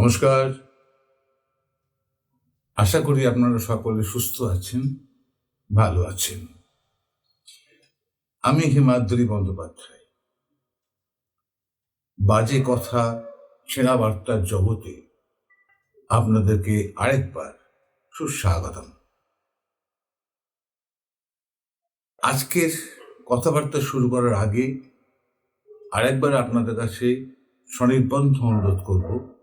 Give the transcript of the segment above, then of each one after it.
নমস্কার। আশা করি আপনারা সকলে সুস্থ আছেন, ভালো আছেন। আমি হিমাদ্রি বন্দ্যোপাধ্যায়। বাজে কথা ছেঁড়া বার্তার জগতে আপনাদেরকে আরেকবার সুস্বাগতম। আজকের কথাবার্তা শুরু করার আগে আরেকবার আপনাদের কাছে স্বনির্বন্ধ অনুরোধ করব।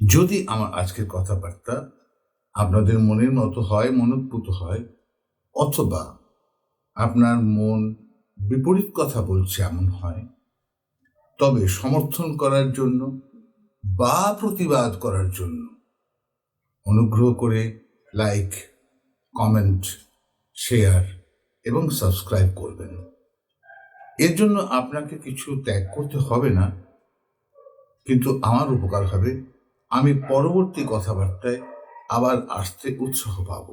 যদি আমার আজকের কথাবার্তা আপনাদের মনের মতো হয় মনোদ্ভূত হয়, অথবা আপনার মন বিপরীত কথা বলছে এমন হয়, তবে সমর্থন করার জন্য বা প্রতিবাদ করার জন্য অনুগ্রহ করে লাইক কমেন্ট শেয়ার এবং সাবস্ক্রাইব করবেন। এর জন্য আপনাকে কিছু ত্যাগ করতে হবে না, কিন্তু আমার উপকার হবে আমি পরবর্তী কথাবার্তায় আবার আসতে উৎসাহ পাব।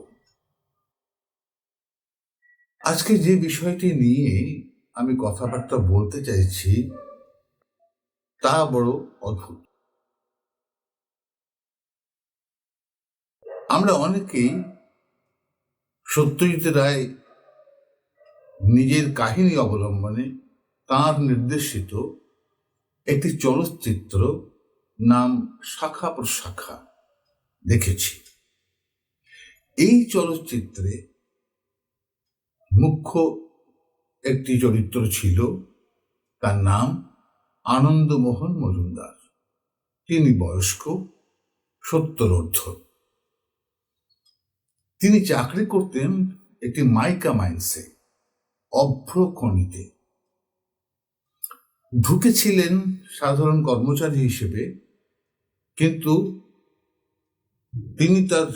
আজকে যে বিষয়টি নিয়ে আমি কথাবার্তা বলতে চাইছি, তা বড় অদ্ভুত। আমরা অনেকেই সত্যজিৎ রায় নিজের কাহিনী অবলম্বনে তার নির্দেশিত একটি চলচ্চিত্র নাম শাখা প্রশাখা দেখেছি। এই চলচ্চিত্রে মুখ্য একটি চরিত্র ছিল, তার নাম আনন্দমোহন মজুমদার। তিনি বয়স্ক সত্তরোর্ধ তিনি চাকরি করতেন একটি মাইকা মাইন্সে, অভ্র খনিতে। ঢুকেছিলেন সাধারণ কর্মচারী হিসেবে, কিন্তু তিনি তার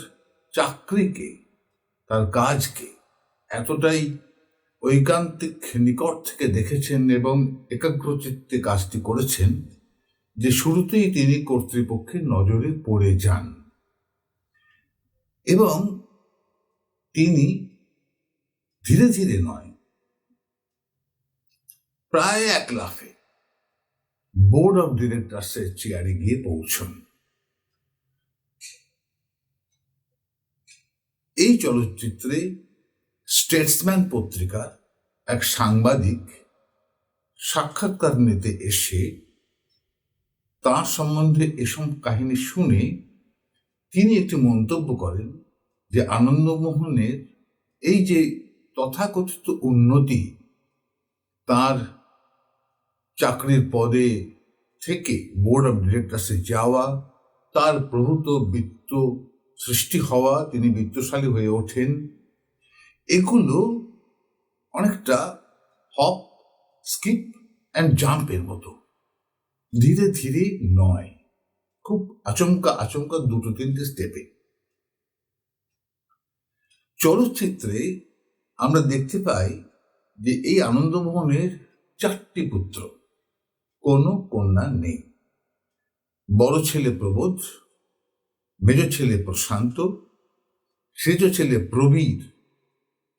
চাকরিকে, তার কাজকে এতটাই ঐকান্তিক নিকট থেকে দেখেছেন এবং একাগ্রচিত্তে কাজটি করেছেন যে শুরুতেই তিনি কর্তৃপক্ষের নজরে পড়ে যান। এবং তিনি ধীরে ধীরে নয়, প্রায় এক লাফে বোর্ড অফ ডিরেক্টরসের চেয়ারে গিয়ে পৌঁছন। এই চলচ্চিত্রে স্টেটসম্যান পত্রিকার এক সাংবাদিক সাক্ষাৎকার নিতে এসে তার সম্বন্ধে এসব কাহিনী শুনে তিনি একটি মন্তব্য করেন যে আনন্দমোহনের এই যে তথাকথিত উন্নতি, তার চাকরির পদে থেকে বোর্ড অব ডিরেক্টরসে যাওয়া, তার প্রভূত বৃত্ত সৃষ্টি হওয়া, তিনি বৃত্তশালী হয়ে ওঠেন। এগুলো অনেকটা হপ স্কিপ অ্যান্ড জাম্পের মতো। ধীরে ধীরে নয়। খুব আচমকা আচমকা দুটো, তিনটে স্টেপে চলচ্চিত্রে আমরা দেখতে পাই যে এই আনন্দমোহনের চারটি পুত্র। কোনো কন্যা নেই। বড় ছেলে প্রবোধ, মেজ ছেলে প্রশান্ত সেজ ছেলে প্রবীর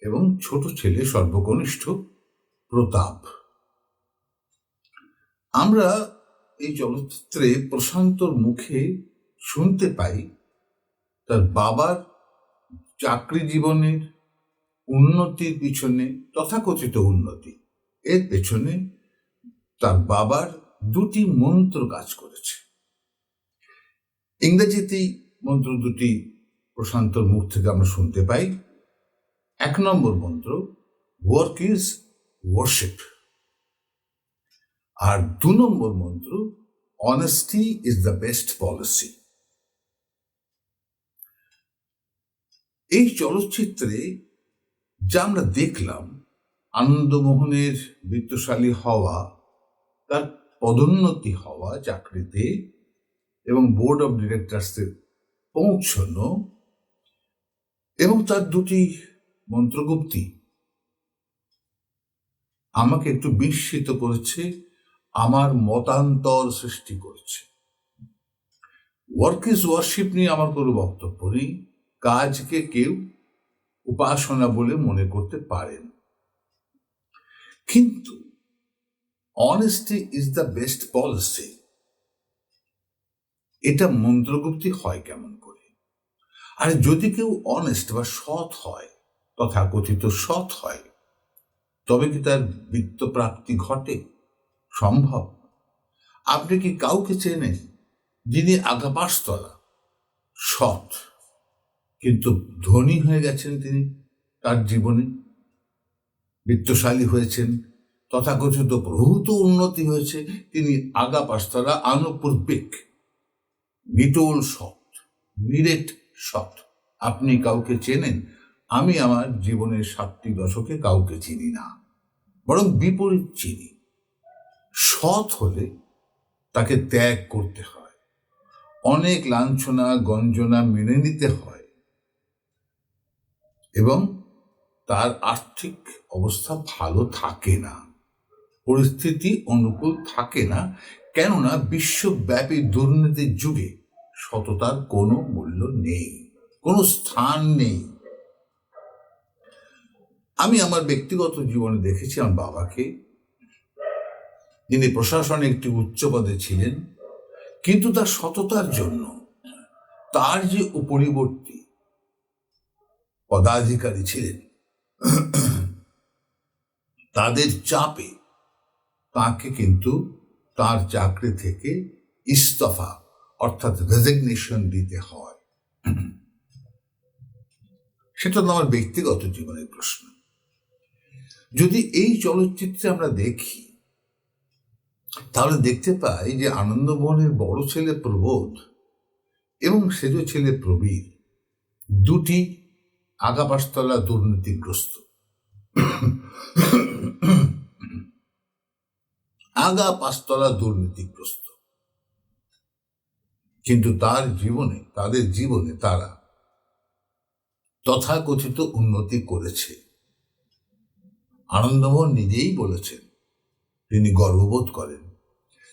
এবং ছোট ছেলে সর্বকনিষ্ঠ প্রতাপ। আমরা এই চলচ্চিত্রে প্রশান্তর মুখে শুনতে পাই তার বাবার চাকরি জীবনের উন্নতির পিছনে তথাকথিত উন্নতি। এর পেছনে তার বাবার দুটি মন্ত্র কাজ করেছে। ইংরেজিতেই মন্ত্র দুটি প্রশান্তর মুখ থেকে আমরা শুনতে পাই। এক নম্বর মন্ত্র ওয়ার্ক ইজ ওয়ার্শিপ আর দু নম্বর মন্ত্র honesty is the best policy এই চলচ্চিত্রে যা আমরা দেখলাম, আনন্দমোহনের বৃত্তশালী হওয়া তার পদোন্নতি হওয়া চাকরিতে এবং বোর্ড অফ ডিরেক্টরসে পৌঁছনো এবং তার দুটি মন্ত্রগুপ্তি আমাকে একটু বিস্মিত করেছে, আমার মতান্তর সৃষ্টি করেছে। ওয়ার্ক ইজ ওয়ার্শিপ নিয়ে আমার কোনো বক্তব্য নেই, কাজকে কেউ উপাসনা বলে মনে করতে পারেন। কিন্তু honesty is the best policy এটা মন্ত্রগুপ্তি হয় কেমন করে? আর যদি কেউ অনেস্ট বা সৎ হয়, তথাকথিত সৎ হয়, তবে কি তার বৃত্তপ্রাপ্তি ঘটে? সম্ভব। আপনি কি কাউকে চেনেন যিনি আগাপাশতলা সৎ। কিন্তু ধনী হয়ে গেছেন তিনি, তার জীবনে। বৃত্তশালী হয়েছেন তথাকথিত প্রভূত উন্নতি হয়েছে। তিনি আগা পাশতলা আনুপূর্বিক নিটোল সৎ নিরেট সৎ আপনি কাউকে চেনেন? আমি আমার জীবনের সাতটি দশকে কাউকে চিনি না, বরং বিপরীত চিনি। সৎ হলে তাকে ত্যাগ করতে হয়। অনেক লাঞ্ছনা, গঞ্জনা মেনে নিতে হয়। এবং তার আর্থিক অবস্থা ভালো থাকে না। পরিস্থিতি অনুকূল থাকে না, কেননা বিশ্বব্যাপী দুর্নীতির যুগে সততার কোনো মূল্য নেই, কোনো স্থান নেই। আমি আমার ব্যক্তিগত জীবনে দেখেছি আমার বাবাকে, যিনি প্রশাসনে একটি উচ্চ পদে ছিলেন, কিন্তু তার সততার জন্য তার যে উপরিবর্তী পদাধিকারী ছিলেন, তাদের চাপে তাকে কিন্তু তার চাকরি থেকে ইস্তফা, অর্থাৎ রেজিগনেশন দিতে হয়। সেটা তো আমার ব্যক্তিগত জীবনের প্রশ্ন। যদি এই চলচ্চিত্রে আমরা দেখি, তাহলে দেখতে পাই যে আনন্দমোহনের বড় ছেলে প্রবোধ এবং সেজ ছেলে প্রবীর, দুটি আগাপাশতলা দুর্নীতিগ্রস্ত। আগা পাঁচতলা দুর্নীতিগ্রস্ত। কিন্তু তার জীবনে, তাদের জীবনে তারা তথাকথিত উন্নতি করেছে। আনন্দমোহন নিজেই বলেছেন, তিনি গর্ববোধ করেন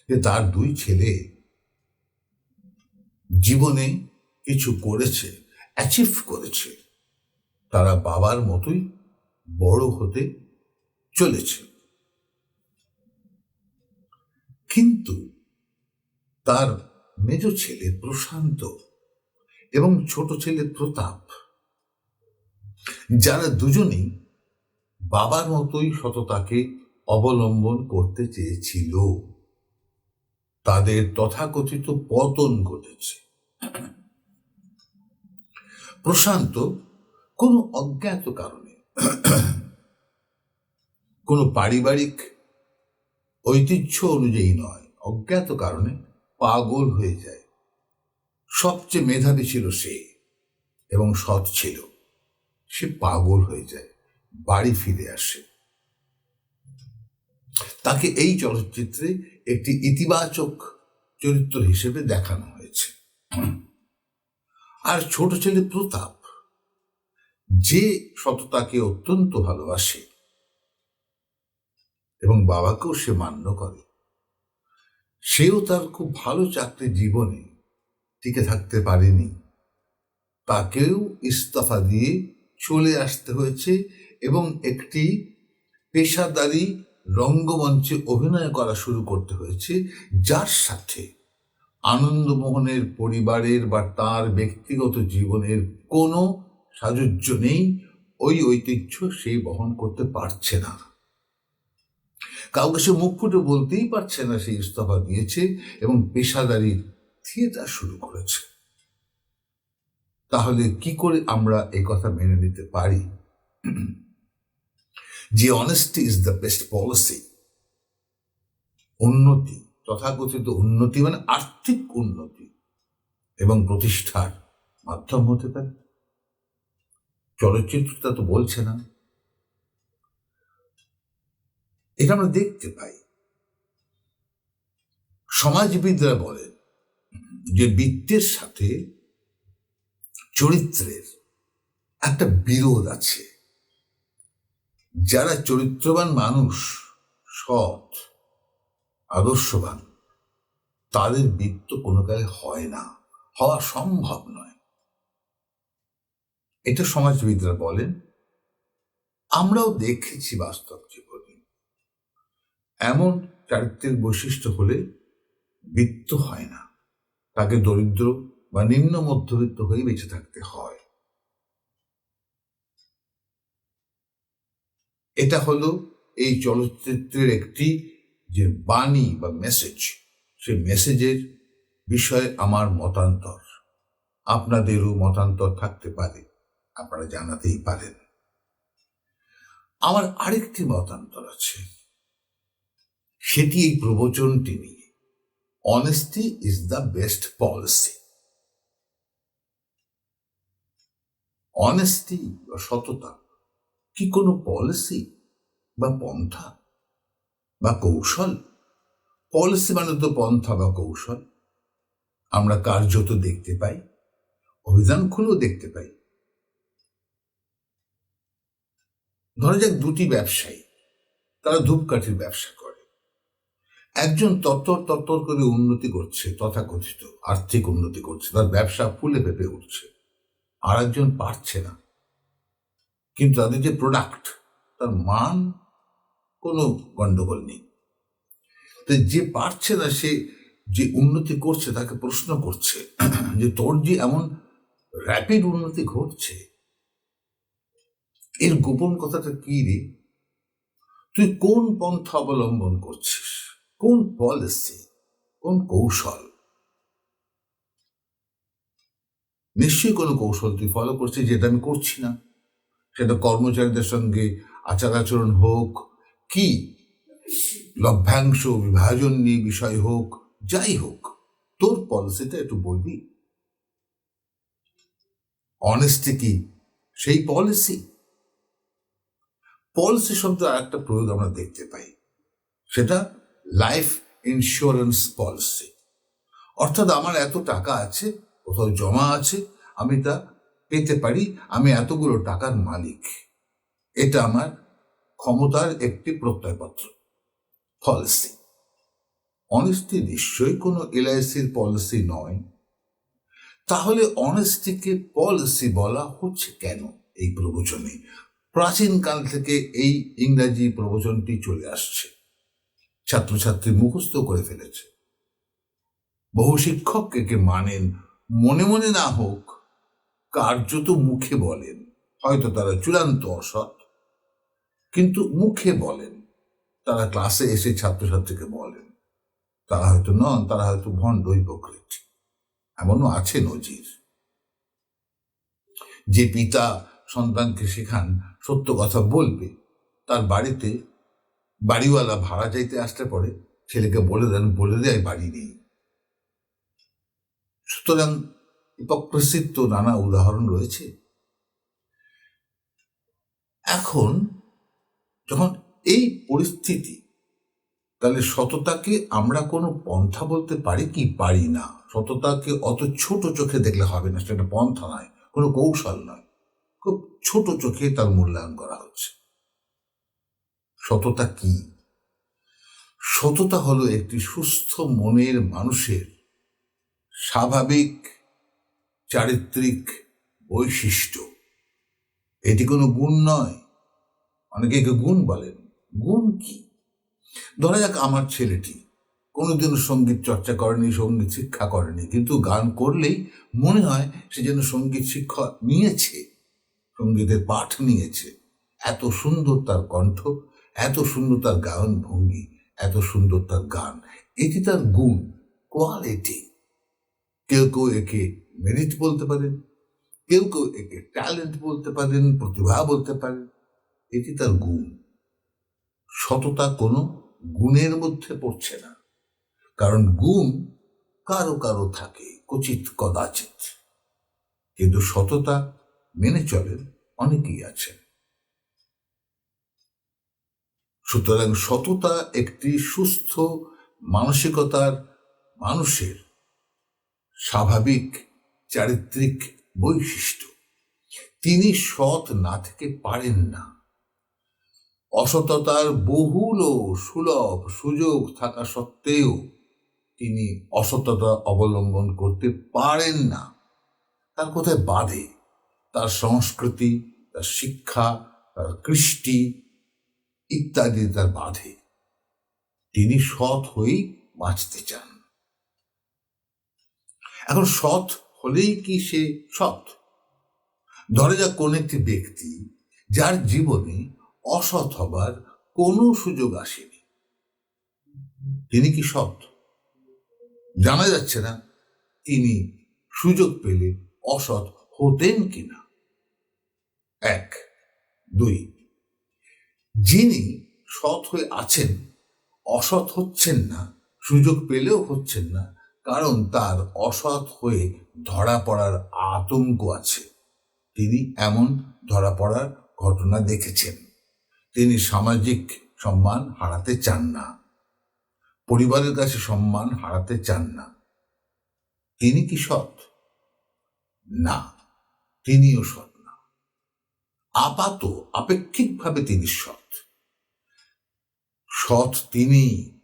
যে তার দুই ছেলে জীবনে কিছু করেছে অ্যাচিভ করেছে। তারা বাবার মতোই বড় হতে চলেছে। কিন্তু তার মেজ ছেলে প্রশান্ত এবং ছোট ছেলে প্রতাপ, যারা দুজনেই বাবার মতোই সততাকে অবলম্বন করতে চেয়েছিল। তাদের তথাকথিত পতন ঘটেছে। প্রশান্ত কোনো অজ্ঞাত কারণে, কোনো পারিবারিক ঐতিহ্য অনুযায়ী নয়, অজ্ঞাত কারণে পাগল হয়ে যায়। সবচেয়ে মেধাবী ছিল সে এবং সৎ ছিল। সে পাগল হয়ে যায়, বাড়ি ফিরে আসে। তাকে এই চলচ্চিত্রে একটি ইতিবাচক চরিত্র হিসেবে দেখানো হয়েছে। আর ছোট ছেলে প্রতাপ, যে সততাকে অত্যন্ত ভালোবাসে এবং বাবাকেও সে মান্য করে। সেও তার খুব ভালো চাকরি জীবনে টিকে থাকতে পারেনি। তাকেও ইস্তফা দিয়ে চলে আসতে হয়েছে এবং একটি পেশাদারি রঙ্গমঞ্চে অভিনয় করা শুরু করতে হয়েছে, যার সাথে আনন্দমোহনের পরিবারের বা তার ব্যক্তিগত জীবনের কোনো সাজুজ্য নেই, ওই ঐতিহ্য সে বহন করতে পারছে না। কাউকে সে মুখ ফুটে বলতেই পারছে না সে ইস্তফা দিয়েছে এবং পেশাদারি থিয়েটার শুরু করেছে। তাহলে কি করে আমরা এই কথা মেনে নিতে পারি? যে honesty is the best policy উন্নতি, তথাকথিত উন্নতি মানে আর্থিক উন্নতি এবং প্রতিষ্ঠার মাধ্যম হতে পারে। চলচ্চিত্রটা তো বলছে না। এটা আমরা দেখতে পাই। সমাজবিদরা বলেন যে বৃত্তের সাথে চরিত্রের একটা বিরোধ আছে। যারা চরিত্রবান মানুষ, সৎ, আদর্শবান, তাদের বৃত্ত কোনো কালে হয় না, হওয়া সম্ভব নয়। এটা সমাজবিদরা বলেন। আমরাও দেখেছি বাস্তব জীবনে। এমন চারিত্রিক বৈশিষ্ট্য হলে বৃত্ত হয় না। তাকে দরিদ্র বা নিম্ন মধ্যবিত্ত হয়ে বেঁচে থাকতে হয়। এটা হলো এই চলচ্চিত্রের একটি যে বাণী বা মেসেজ সেই মেসেজের বিষয়ে আমার মতান্তর। আপনাদেরও মতান্তর থাকতে পারে। আপনারা জানাতেই পারেন। আমার আরেকটি মতান্তর আছে। সেটি এই প্রবচনটি নিয়ে। Honesty is the best policy honesty বা সততা কি কোনো পলিসি বা পন্থা বা কৌশল? পলিসি মানে তো পন্থা বা কৌশল। আমরা কার্যত দেখতে পাই অভিধান খুলেও দেখতে পাই। ধরা যাক দুটি ব্যবসায়ী, তারা ধূপকাঠির ব্যবসা করে। একজন তত্তর তত্তর করে উন্নতি করছে তথাকথিত আর্থিক উন্নতি করছে তার ব্যবসা ফুলে পেঁপে উঠছে। আর একজন পারছে না। কিন্তু তাদের যে প্রোডাক্ট তার মান কোনো গন্ডগোল নেই। তো যে পারছে না, সে যে উন্নতি করছে, তাকে প্রশ্ন করছে যে তোর যে এমন র্যাপিড উন্নতি ঘটছে, এর গোপন কথাটা কি রে? তুই কোন পন্থা অবলম্বন করছিস? কোন পলিসি কোন কৌশল? নিশ্চয়ই কোনো কৌশল তুই ফলো করছিস যেটা আমি করছি না। সেটা কর্মচারীদের সঙ্গে আচার আচরণ হোক, কি লভ্যাংশ, বিভাজন নিয়ে বিষয় হোক, যাই হোক, তোর পলিসিটা একটু বলবি? অনেস্টি কি? সেই পলিসি পলিসি শব্দ একটা প্রয়োগ আমরা দেখতে পাই। সেটা লাইফ ইন্স্যুরেন্স পলিসি অর্থাৎ আমার এত টাকা আছে, কোথাও জমা আছে, আমি তা পেতে পারি, আমি এতগুলো টাকার মালিক। এটা আমার ক্ষমতার একটি প্রত্যয়পত্র পলিসি অনেস্টি নিশ্চয়ই কোনো এলআইসির পলিসি নয়। তাহলে অনেস্টিকে পলিসি বলা হচ্ছে কেন এই প্রবচনে? প্রাচীনকাল থেকে এই ইংরাজি প্রবচনটি চলে আসছে। ছাত্রছাত্রী মুখস্থ করে ফেলেছে। বহু শিক্ষক একে মানেন, মনে মনে না হোক, কার্যত মুখে বলেন। হয়তো তারা চূড়ান্ত অসৎ, কিন্তু মুখে বলেন। তারা ক্লাসে এসে ছাত্রছাত্রীকে বলেন। তারা হয়তো নন, তারা হয়তো ভণ্ড হিপোক্রেট এমনও আছে নজির যে পিতা সন্তানকে শেখান, সত্য কথা বলবে, তার বাড়িতে বাড়িওয়ালা ভাড়া চাইতে আসতে পরে ছেলেকে বলে দেন, বলে দেয় বাড়ি নেই। সুতরাং হিপোক্রেসির তো নানা উদাহরণ রয়েছে। এখন যখন এই পরিস্থিতি, তাহলে সততাকে আমরা কোনো পন্থা বলতে পারি কি পারি না? সততাকে অত ছোট চোখে দেখলে হবে না, সেটা পন্থা নয়, কোনো কৌশল নয়। খুব ছোট চোখে তার মূল্যায়ন করা হচ্ছে। সততা কি? সততা হলো একটি সুস্থ মনের মানুষের স্বাভাবিক চারিত্রিক বৈশিষ্ট্য। এটি কোনো গুণ নয়। অনেকে একে গুণ বলেন। গুণ কি? ধরা যাক আমার ছেলেটি। কোনোদিনও সংগীত চর্চা করেনি, সংগীত শিক্ষা করেনি, কিন্তু গান করলেই মনে হয় সে যেন সংগীত শিক্ষা নিয়েছে, সঙ্গীতের পাঠ নিয়েছে। এত সুন্দর তার কণ্ঠ। এত সুন্দর তার গায়ন ভঙ্গি, এত সুন্দর তার গান, এটি তার গুণ কোয়ালিটি কেউ কেউ একে মেরিট বলতে পারেন, কেউ কেউ একে ট্যালেন্ট বলতে পারেন, প্রতিভা বলতে পারেন, এটি তার গুণ। সততা কোনো গুণের মধ্যে পড়ছে না, কারণ গুণ কারও কারও থাকে, কচিত কদাচিত কিন্তু সততা মেনে চলেন অনেকেই আছেন। সুতরাং সততা একটি সুস্থ মানসিকতার মানুষের স্বাভাবিক চারিত্রিক বৈশিষ্ট্য। তিনি সৎ না থেকে পারেন না। অসততার বহুল ও সুলভ সুযোগ থাকা সত্ত্বেও তিনি অসততা অবলম্বন করতে পারেন না। তার কোথায় বাধে? তার সংস্কৃতি, তার শিক্ষা, তার কৃষ্টি ইত্যাদি তার বাধে। তিনি সৎ হয়েই বাঁচতে চান। এখন সৎ হলেই কি সে সৎ? ধরে যাক কোন একটি ব্যক্তি যার জীবনে অসৎ হবার কোনো সুযোগ আসেনি। তিনি কি সৎ? জানা যাচ্ছে না তিনি সুযোগ পেলে অসৎ হতেন কিনা। এক, দুই যিনি সৎ হয়ে আছেন, অসৎ হচ্ছেন না, সুযোগ পেলেও হচ্ছেন না, কারণ তার অসৎ হয়ে ধরা পড়ার আতঙ্ক আছে। তিনি এমন ধরা পড়ার ঘটনা দেখেছেন। তিনি সামাজিক সম্মান হারাতে চান না। পরিবারের কাছে সম্মান হারাতে চান না। তিনি কি সৎ? না, তিনিও সৎ না। আপাত আপেক্ষিকভাবে তিনি সৎ। সৎ তিনি।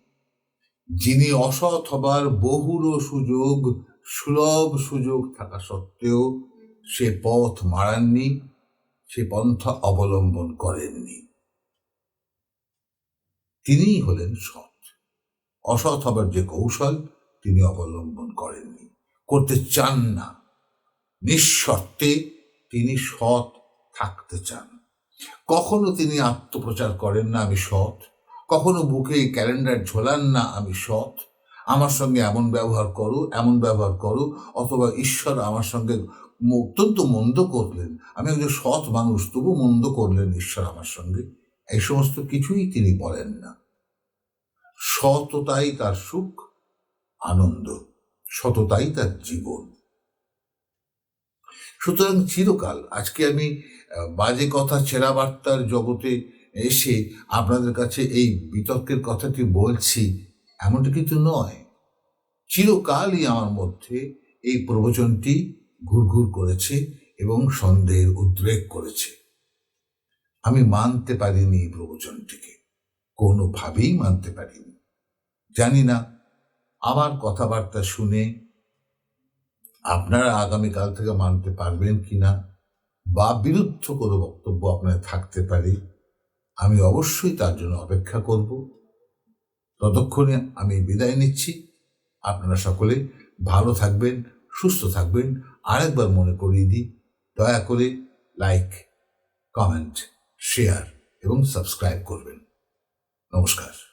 যিনি অসৎ হবার বহুরো সুযোগ, সুলভ সুযোগ থাকা সত্ত্বেও সে পথ মারাননি সে পন্থা অবলম্বন করেননি। তিনিই হলেন সৎ। অসৎ হবার যে কৌশল, তিনি অবলম্বন করেননি। করতে চান না। নিঃশর্তে তিনি সৎ থাকতে চান। কখনো তিনি আত্মপ্রচার করেন না আমি সৎ। কখনো বুকে ক্যালেন্ডার ঝোলান না, আমি সৎ। আমার সঙ্গে এমন ব্যবহার করো, এমন ব্যবহার করো, অথবা ঈশ্বর আমার সঙ্গে অত্যন্ত মন্দ করলেন। আমি একজন সৎ মানুষ, তবু মন্দ করলেন ঈশ্বর আমার সঙ্গে। এই সমস্ত কিছুই তিনি বলেন না। সততাই তার সুখ, আনন্দ। সততাই তার জীবন। সুতরাং চিরকাল, আজকে আমি বাজে কথা, ছেঁড়া বার্তার জগতে এসে আপনাদের কাছে এই বিতর্কের কথাটি বলছি, এমনটা কিন্তু নয়। চিরকালই আমার মধ্যে এই প্রবচনটি ঘুরঘুর করেছে এবং সন্দেহের উদ্রেক করেছে। আমি মানতে পারিনি এই প্রবচনটিকে। কোনোভাবেই মানতে পারিনি। জানি না, আমার কথাবার্তা শুনে আপনারা আগামীকাল থেকে মানতে পারবেন কিনা বা বিরুদ্ধ কোনো বক্তব্য আপনার থাকতে পারে। আমি অবশ্যই তার জন্য অপেক্ষা করব। ততক্ষণে আমি বিদায় নিচ্ছি। আপনারা সকলে ভালো থাকবেন, সুস্থ থাকবেন। আরেকবার মনে করিয়ে দিই, দয়া করে লাইক কমেন্ট শেয়ার এবং সাবস্ক্রাইব করবেন। নমস্কার।